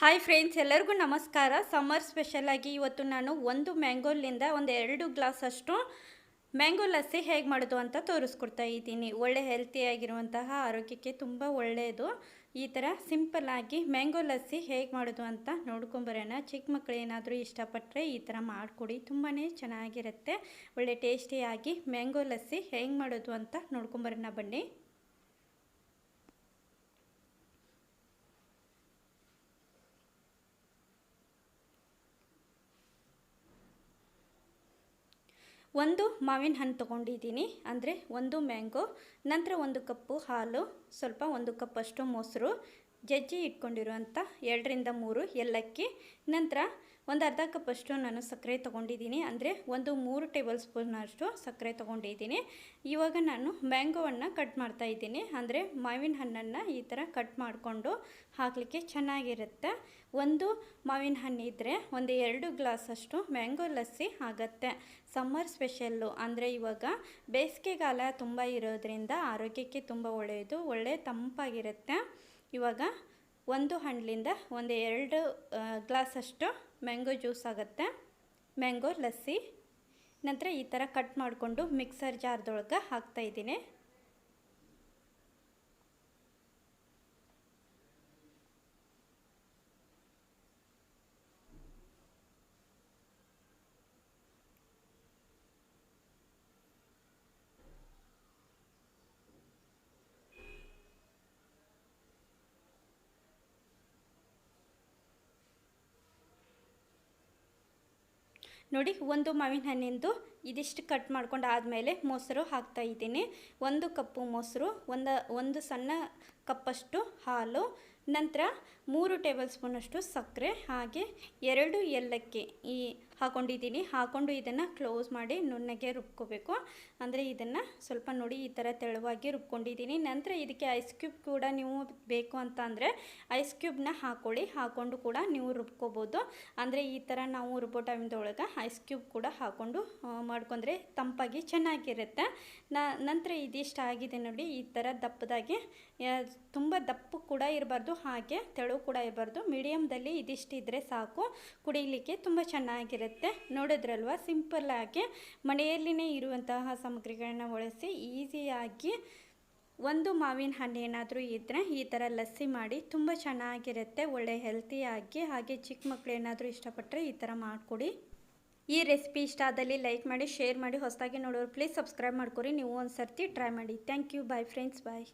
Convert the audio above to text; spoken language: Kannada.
ಹಾಯ್ ಫ್ರೆಂಡ್ಸ್ ಎಲ್ಲರಿಗೂ ನಮಸ್ಕಾರ. ಸಮ್ಮರ್ ಸ್ಪೆಷಲಾಗಿ ಇವತ್ತು ನಾನು ಒಂದು ಮ್ಯಾಂಗೋಲಿಂದ ಒಂದು ಎರಡು ಗ್ಲಾಸ್ ಅಷ್ಟು ಮ್ಯಾಂಗೋ ಲಸ್ಸಿ ಹೇಗೆ ಮಾಡೋದು ಅಂತ ತೋರಿಸ್ಕೊಡ್ತಾ ಇದ್ದೀನಿ. ಒಳ್ಳೆ ಹೆಲ್ತಿಯಾಗಿರುವಂತಹ ಆರೋಗ್ಯಕ್ಕೆ ತುಂಬ ಒಳ್ಳೆಯದು. ಈ ಥರ ಸಿಂಪಲ್ಲಾಗಿ ಮ್ಯಾಂಗೋ ಲಸ್ಸಿ ಹೇಗೆ ಮಾಡೋದು ಅಂತ ನೋಡ್ಕೊಂಬರೋಣ. ಚಿಕ್ಕ ಮಕ್ಕಳು ಏನಾದರೂ ಇಷ್ಟಪಟ್ಟರೆ ಈ ಥರ ಮಾಡಿಕೊಡಿ. ತುಂಬಾ ಚೆನ್ನಾಗಿರುತ್ತೆ. ಒಳ್ಳೆ ಟೇಸ್ಟಿಯಾಗಿ ಮ್ಯಾಂಗೋ ಲಸ್ಸಿ ಹೇಗೆ ಮಾಡೋದು ಅಂತ ನೋಡ್ಕೊಂಬರೋಣ ಬನ್ನಿ. ಒಂದು ಮಾವಿನ ಹಣ್ಣು ತೊಗೊಂಡಿದ್ದೀನಿ, ಅಂದರೆ ಒಂದು ಮ್ಯಾಂಗೋ, ನಂತರ ಒಂದು ಕಪ್ಪು ಹಾಲು, ಸ್ವಲ್ಪ ಒಂದು ಕಪ್ಪಷ್ಟು ಮೊಸರು, ಜಜ್ಜಿ ಇಟ್ಕೊಂಡಿರುವಂಥ ಎರಡರಿಂದ ಮೂರು ಏಲಕ್ಕಿ, ನಂತರ ಒಂದು ಅರ್ಧ ಕಪ್ಪಷ್ಟು ನಾನು ಸಕ್ಕರೆ ತೊಗೊಂಡಿದ್ದೀನಿ. ಅಂದರೆ ಒಂದು ಮೂರು ಟೇಬಲ್ ಸ್ಪೂನಷ್ಟು ಸಕ್ಕರೆ ತೊಗೊಂಡಿದ್ದೀನಿ. ಇವಾಗ ನಾನು ಮ್ಯಾಂಗೋವನ್ನು ಕಟ್ ಮಾಡ್ತಾ ಇದ್ದೀನಿ. ಅಂದರೆ ಮಾವಿನ ಹಣ್ಣನ್ನು ಈ ಥರ ಕಟ್ ಮಾಡಿಕೊಂಡು ಹಾಕಲಿಕ್ಕೆ ಚೆನ್ನಾಗಿರುತ್ತೆ. ಒಂದು ಮಾವಿನ ಹಣ್ಣು ಇದ್ದರೆ ಒಂದು ಎರಡು ಗ್ಲಾಸಷ್ಟು ಮ್ಯಾಂಗೋ ಲಸ್ಸಿ ಆಗುತ್ತೆ. ಸಮ್ಮರ್ ಸ್ಪೆಷಲ್ಲು ಅಂದರೆ ಇವಾಗ ಬೇಸಿಗೆಗಾಲ ತುಂಬ ಇರೋದ್ರಿಂದ ಆರೋಗ್ಯಕ್ಕೆ ತುಂಬ ಒಳ್ಳೆಯದು. ಒಳ್ಳೆ ತಂಪಾಗಿರುತ್ತೆ. ಇವಾಗ ಒಂದು ಹಣ್ಣಿಂದ ಒಂದು ಎರಡು ಗ್ಲಾಸಷ್ಟು ಮ್ಯಾಂಗೋ ಜ್ಯೂಸ್ ಆಗುತ್ತೆ. ಮ್ಯಾಂಗೋ, ಲಸ್ಸಿ. ನಂತರ ಈ ಥರ ಕಟ್ ಮಾಡಿಕೊಂಡು ಮಿಕ್ಸರ್ ಜಾರ್ದೊಳಗೆ ಹಾಕ್ತಾಯಿದ್ದೀನಿ ನೋಡಿ, ಒಂದು ಮಾವಿನ ಹಣ್ಣಿಂದು ಇದಿಷ್ಟು ಕಟ್ ಮಾಡ್ಕೊಂಡು ಆದಮೇಲೆ ಮೊಸರು ಹಾಕ್ತಾ ಇದ್ದೀನಿ. ಒಂದು ಕಪ್ಪು ಮೊಸರು, ಒಂದು ಒಂದು ಸಣ್ಣ ಕಪ್ಪಷ್ಟು ಹಾಲು ನಂತರ ಮೂರು ಟೇಬಲ್ ಸ್ಪೂನಷ್ಟು ಸಕ್ಕರೆ, ಹಾಗೆ ಎರಡು ಏಲಕ್ಕಿ ಈ ಹಾಕೊಂಡಿದ್ದೀನಿ. ಹಾಕೊಂಡು ಇದನ್ನು ಕ್ಲೋಸ್ ಮಾಡಿ ನುಣ್ಣಗೆ ರುಬ್ಕೋಬೇಕು. ಅಂದರೆ ಇದನ್ನು ಸ್ವಲ್ಪ ನೋಡಿ ಈ ಥರ ತೆಳುವಾಗಿ ರುಬ್ಕೊಂಡಿದ್ದೀನಿ. ನಂತರ ಇದಕ್ಕೆ ಐಸ್ ಕ್ಯೂಬ್ ಕೂಡ ನೀವು ಬೇಕು ಅಂತ ಅಂದರೆ ಐಸ್ ಕ್ಯೂಬ್ನ ಹಾಕ್ಕೊಳ್ಳಿ ಹಾಕ್ಕೊಂಡು ಕೂಡ ನೀವು ರುಬ್ಕೋಬೋದು. ಅಂದರೆ ಈ ಥರ ನಾವು ರುಬ್ಬೋ ಟೈಮ್ದೊಳಗೆ ಐಸ್ ಕ್ಯೂಬ್ ಕೂಡ ಹಾಕ್ಕೊಂಡು ಮಾಡ್ಕೊಂಡ್ರೆ ತಂಪಾಗಿ ಚೆನ್ನಾಗಿರುತ್ತೆ. ನಂತರ ಇದಿಷ್ಟು ಆಗಿದೆ ನೋಡಿ ಈ ಥರ ದಪ್ಪದಾಗಿ. ತುಂಬ ದಪ್ಪ ಕೂಡ ಇರಬಾರ್ದು. ಹಾಗೆ ತೆಳು ಕೂಡ ಇರಬಾರ್ದು. ಮೀಡಿಯಮ್ದಲ್ಲಿ ಇದಿಷ್ಟಿದ್ರೆ ಸಾಕು. ಕುಡಿಲಿಕ್ಕೆ ತುಂಬ ಚೆನ್ನಾಗಿರುತ್ತೆ. ನೋಡಿದ್ರಲ್ವ? ಸಿಂಪಲ್ಲಾಗಿ ಮನೆಯಲ್ಲಿನೇ ಇರುವಂತಹ ಸಾಮಗ್ರಿಗಳನ್ನ ಬಳಸಿ ಈಸಿಯಾಗಿ ಒಂದು ಮಾವಿನ ಹಣ್ಣು ಏನಾದರೂ ಇದ್ದರೆ ಈ ಥರ ಲಸ್ಸಿ ಮಾಡಿ ತುಂಬ ಚೆನ್ನಾಗಿರುತ್ತೆ. ಒಳ್ಳೆ ಹೆಲ್ತಿಯಾಗಿ ಹಾಗೆ ಚಿಕ್ಕ ಮಕ್ಕಳು ಏನಾದರೂ ಇಷ್ಟಪಟ್ಟರೆ ಈ ಥರ ಮಾಡಿಕೊಡಿ. ಈ ರೆಸಿಪಿ ಇಷ್ಟ ಆದಲ್ಲಿ ಲೈಕ್ ಮಾಡಿ ಶೇರ್ ಮಾಡಿ, ಹೊಸದಾಗಿ ನೋಡೋರು ಪ್ಲೀಸ್ ಸಬ್ಸ್ಕ್ರೈಬ್ ಮಾಡ್ಕೊರಿ. ನೀವು ಒಂದು ಸರ್ತಿ ಟ್ರೈ ಮಾಡಿ. Thank you bye friends bye